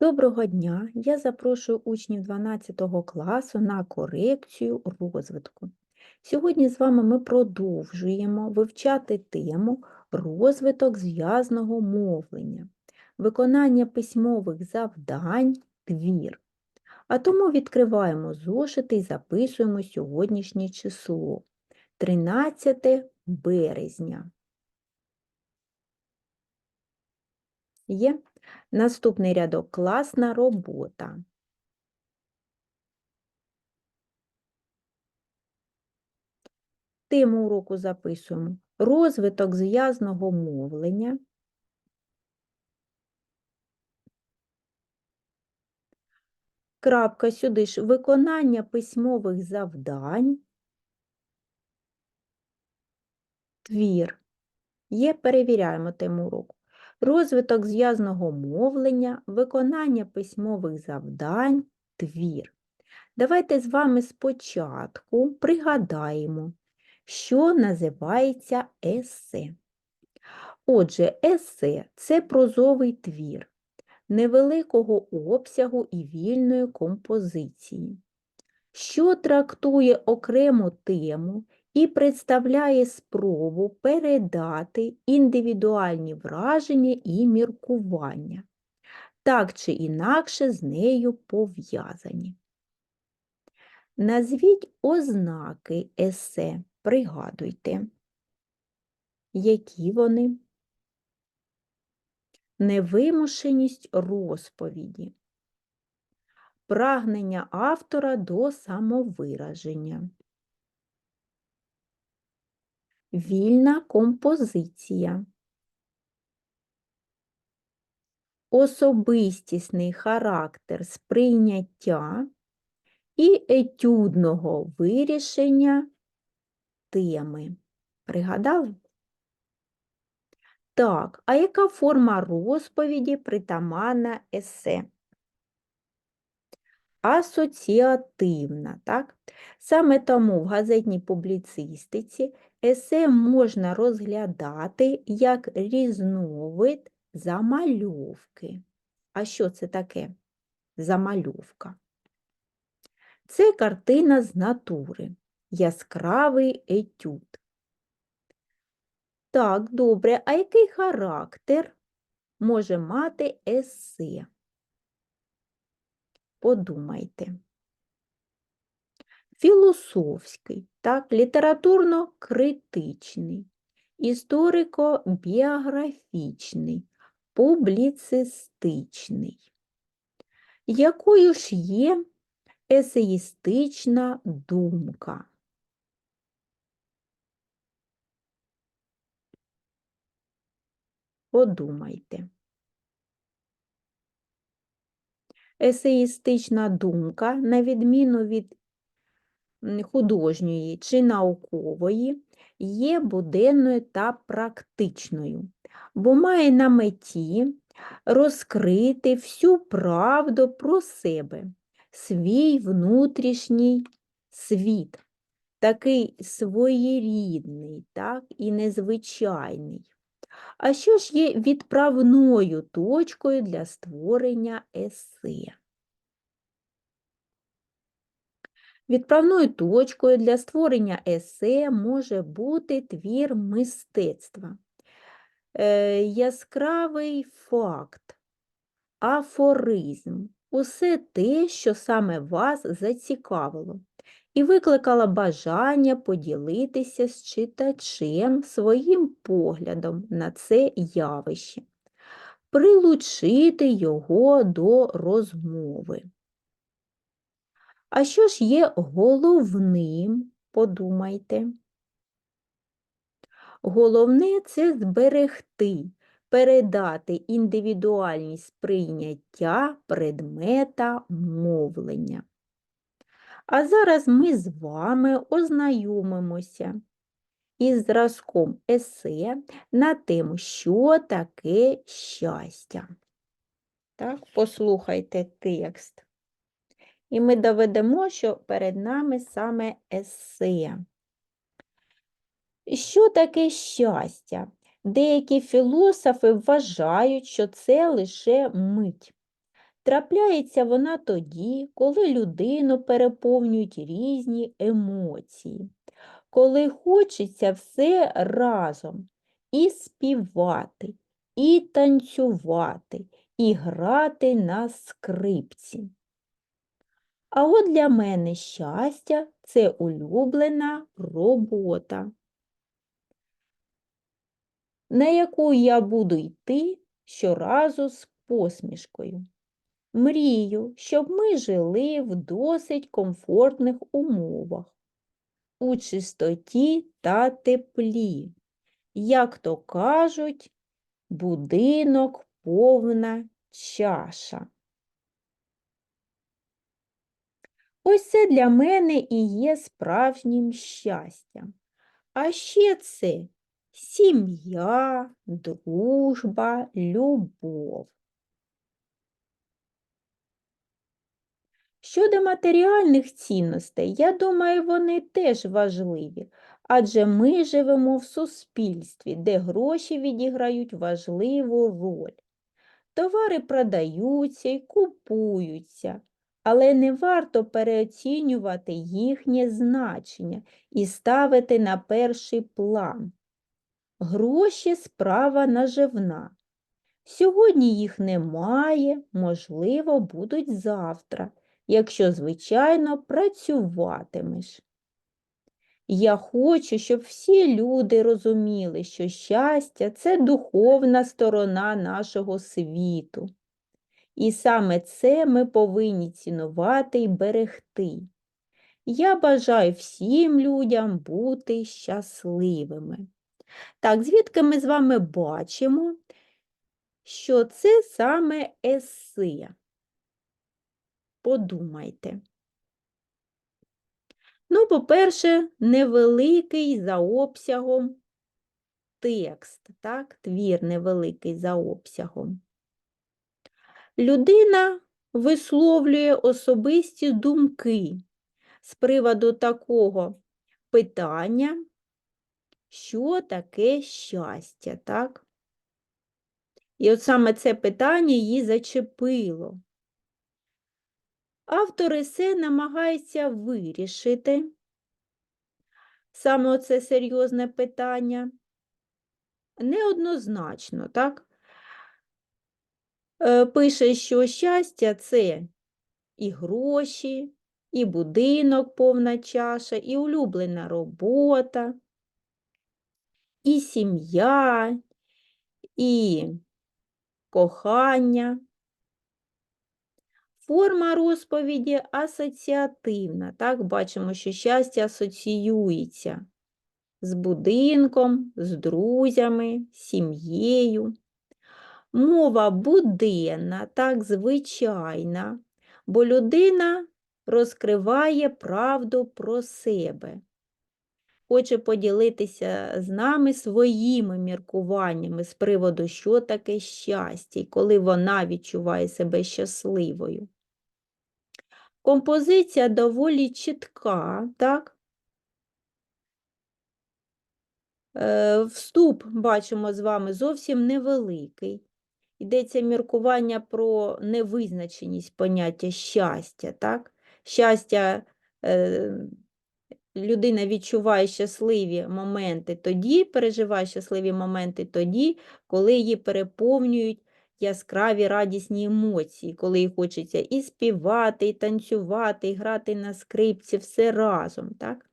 Доброго дня! Я запрошую учнів 12 класу на корекцію розвитку. Сьогодні з вами ми продовжуємо вивчати тему розвиток зв'язного мовлення, виконання письмових завдань, твір. А тому відкриваємо зошити і записуємо сьогоднішнє число 13 березня. Є? Наступний рядок класна робота. Тему уроку записуємо. Розвиток зв'язного мовлення. Крапка сюди ж виконання письмових завдань. Твір. Є, перевіряємо тему уроку розвиток зв'язного мовлення, виконання письмових завдань, твір. Давайте з вами спочатку пригадаємо, що називається есе. Отже, есе це прозовий твір невеликого обсягу і вільної композиції, що трактує окрему тему і представляє спробу передати індивідуальні враження і міркування, так чи інакше з нею пов'язані. Назвіть ознаки есе, пригадуйте, які вони невимушеність розповіді, прагнення автора до самовираження. Вільна композиція. Особистісний характер сприйняття і етюдного вирішення теми. Пригадали? Так, а яка форма розповіді притаманна есе? Асоціативна, так? Саме тому в газетній публіцистиці есе можна розглядати як різновид замальовки. А що це таке? Замальовка? Це картина з натури, яскравий етюд. Так, добре, а який характер може мати есе? Подумайте філософський, так, літературно-критичний, історико-біографічний, публіцистичний. Якою ж є есеїстична думка? Подумайте. Есеїстична думка, на відміну від художньої чи наукової є буденною та практичною, бо має на меті розкрити всю правду про себе, свій внутрішній світ, такий своєрідний, так, і незвичайний. А що ж є відправною точкою для створення есе? Відправною точкою для створення есе може бути твір мистецтва, е, яскравий факт, афоризм, усе те, що саме вас зацікавило, і викликало бажання поділитися з читачем своїм поглядом на це явище, прилучити його до розмови. А що ж є головним, подумайте? Головне це зберегти, передати індивідуальність сприйняття предмета мовлення. А зараз ми з вами ознайомимося із зразком есе на тему, що таке щастя. Так, Послухайте текст. І ми доведемо, що перед нами саме есе. Що таке щастя? Деякі філософи вважають, що це лише мить. Трапляється вона тоді, коли людину переповнюють різні емоції, коли хочеться все разом і співати, і танцювати, і грати на скрипці. А от для мене щастя це улюблена робота, на яку я буду йти щоразу з посмішкою. Мрію, щоб ми жили в досить комфортних умовах, у чистоті та теплі. Як то кажуть, будинок повна чаша. Ось це для мене і є справжнім щастям. А ще це сім'я, дружба, любов. Щодо матеріальних цінностей, я думаю, вони теж важливі, адже ми живемо в суспільстві, де гроші відіграють важливу роль. Товари продаються і купуються, але не варто переоцінювати їхнє значення і ставити на перший план. Гроші справа наживна. Сьогодні їх немає, можливо, будуть завтра, якщо, звичайно, працюватимеш. Я хочу, щоб всі люди розуміли, що щастя це духовна сторона нашого світу. І саме це ми повинні цінувати і берегти. Я бажаю всім людям бути щасливими. Так, звідки ми з вами бачимо, що це саме есе? Подумайте. Ну, по-перше, невеликий за обсягом текст, так, твір невеликий за обсягом. Людина висловлює особисті думки з приводу такого питання, що таке щастя, так? І от саме це питання її зачепило. Автор есе намагається вирішити саме оце серйозне питання неоднозначно, так? Е, Пише, що щастя це і гроші, і будинок повна чаша, і улюблена робота, і сім'я, і кохання. Форма розповіді асоціативна. Так, бачимо, що щастя асоціюється з будинком, з друзями, сім'єю. Мова буденна, так, звичайна, бо людина розкриває правду про себе. Хоче поділитися з нами своїми міркуваннями з приводу, що таке щастя, і коли вона відчуває себе щасливою. Композиція доволі чітка, так? Е, Вступ, бачимо з вами, зовсім невеликий. Йдеться міркування про невизначеність поняття щастя. так? Щастя е, людина відчуває щасливі моменти тоді, переживає щасливі моменти тоді, коли її переповнюють яскраві радісні емоції, коли їй хочеться і співати, і танцювати, і грати на скрипці, все разом. так?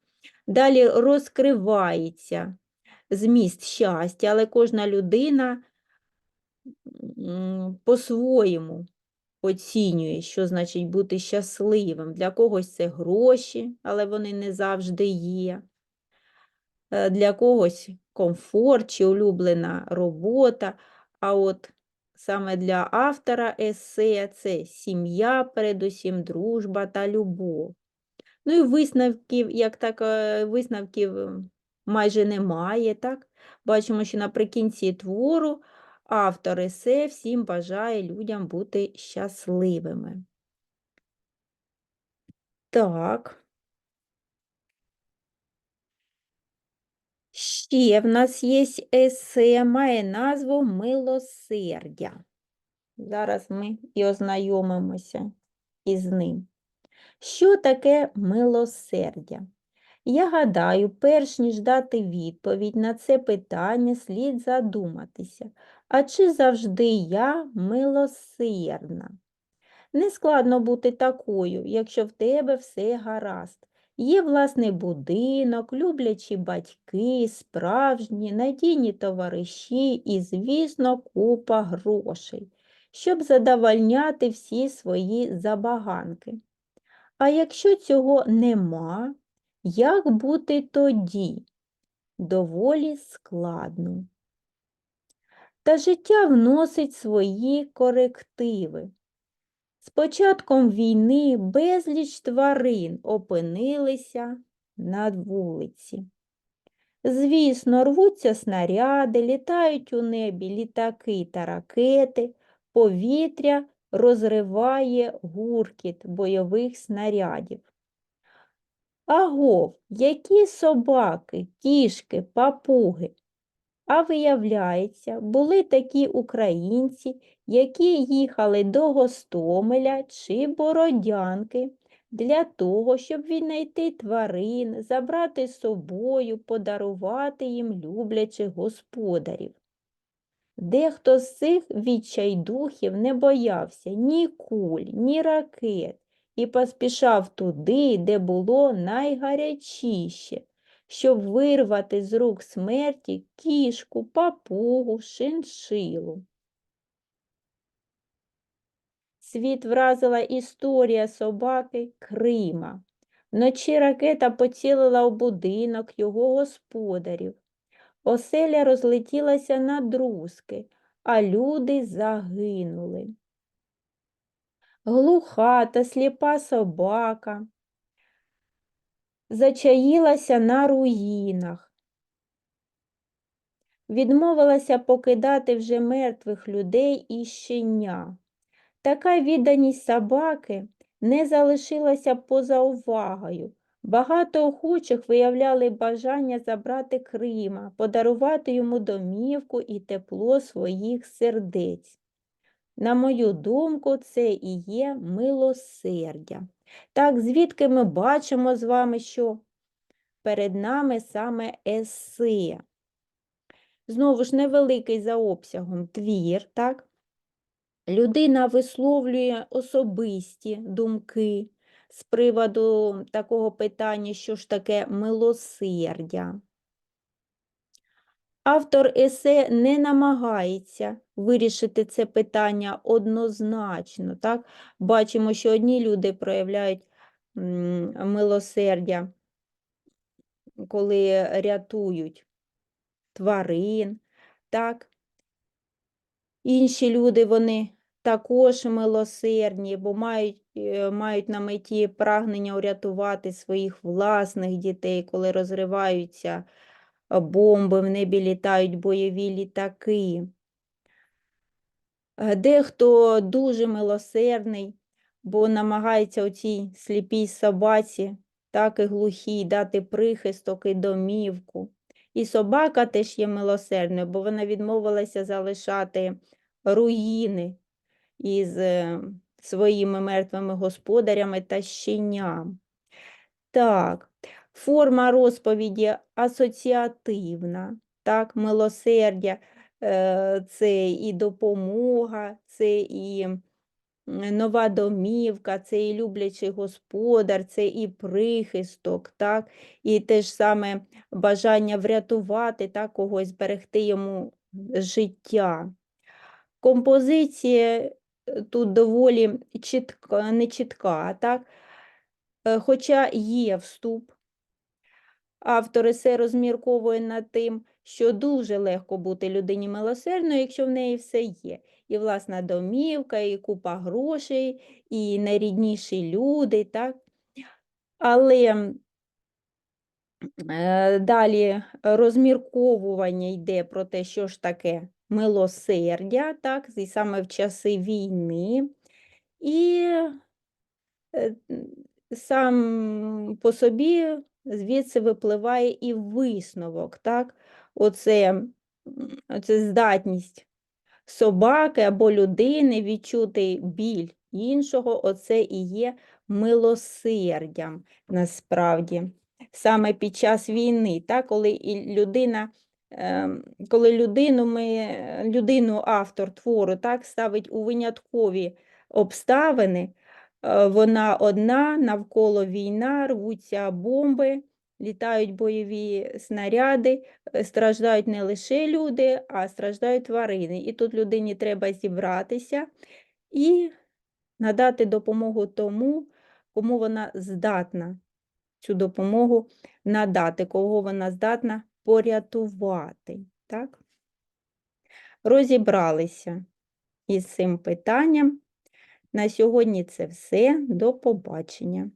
Далі розкривається зміст щастя, але кожна людина по-своєму оцінює, що значить бути щасливим. Для когось це гроші, але вони не завжди є. Е, для когось комфорт чи улюблена робота. А от саме для автора есе це сім'я, передусім дружба та любов. Ну і висновків, як так, е, висновків майже немає. так? Бачимо, що наприкінці твору автор есе всім бажає людям бути щасливими. Так. Ще в нас є есе, має назву милосердя. Зараз ми і ознайомимося із ним. Що таке милосердя? Я гадаю, перш ніж дати відповідь на це питання, слід задуматися, а чи завжди я милосердна? Нескладно бути такою, якщо в тебе все гаразд. Є власний будинок, люблячі батьки, справжні, надійні товариші і, звісно, купа грошей, щоб задовольняти всі свої забаганки. А якщо цього нема, як бути тоді? Доволі складно. Та життя вносить свої корективи. З початком війни безліч тварин опинилися на вулиці. Звісно, рвуться снаряди, літають у небі літаки та ракети, повітря розриває гуркіт бойових снарядів. Агов, які собаки, кішки, папуги. А виявляється, були такі українці, які їхали до Гостомеля чи Бородянки для того, щоб віднайти тварин, забрати з собою, подарувати їм люблячих господарів. Дехто з цих відчайдухів не боявся ні куль, ні ракет і поспішав туди, де було найгарячіше, щоб вирвати з рук смерті кішку, папугу, шиншилу. Світ вразила історія собаки Крима. Вночі ракета поцілила у будинок його господарів. Оселя розлетілася на друзки, а люди загинули. Глуха та сліпа собака зачаїлася на руїнах, відмовилася покидати вже мертвих людей і щеня. Така відданість собаки не залишилася поза увагою. Багато охочих виявляли бажання забрати Крима, подарувати йому домівку і тепло своїх сердець. На мою думку, це і є милосердя. Так, звідки ми бачимо з вами, що перед нами саме есе. Знову ж невеликий за обсягом твір, так? Людина висловлює особисті думки з приводу такого питання, що ж таке милосердя. Автор есе не намагається вирішити це питання однозначно. Так? Бачимо, що одні люди проявляють милосердя, коли рятують тварин. так? Інші люди вони також милосердні, бо мають е, мають на меті прагнення урятувати своїх власних дітей, коли розриваються бомби, в небі літають бойові літаки. Е, дехто дуже милосердний, бо намагається оцій сліпій собаці, так і глухій, дати прихисток і домівку. І собака теж є милосердною, бо вона відмовилася залишати руїни із е, своїми мертвими господарями та щеням. Так, форма розповіді асоціативна, так, милосердя е, це і допомога, це і нова домівка, це і люблячий господар, це і прихисток, так, і те ж саме бажання врятувати так, когось, зберегти йому життя. Композиція е, тут доволі чітка, не чітка, так? Е, хоча є вступ, автор есе розмірковує над тим, що дуже легко бути людині милосердною, якщо в неї все є. І власна домівка, і купа грошей, і найрідніші люди, так? Але е, далі розмірковування йде про те, що ж таке милосердя, так, і саме в часи війни. І е, сам по собі звідси випливає і висновок, так, оце, оце здатність собаки або людини відчути біль іншого, оце і є милосердям насправді. Саме під час війни, так, коли і людина, ем, коли людину, ми, людину автор твору так, ставить у виняткові обставини, вона одна, навколо війна, рвуться бомби, літають бойові снаряди, е, страждають не лише люди, а страждають тварини. І тут людині треба зібратися і надати допомогу тому, кому вона здатна цю допомогу надати, кого вона здатна порятувати. Так? Розібралися із цим питанням. На сьогодні це все. До побачення.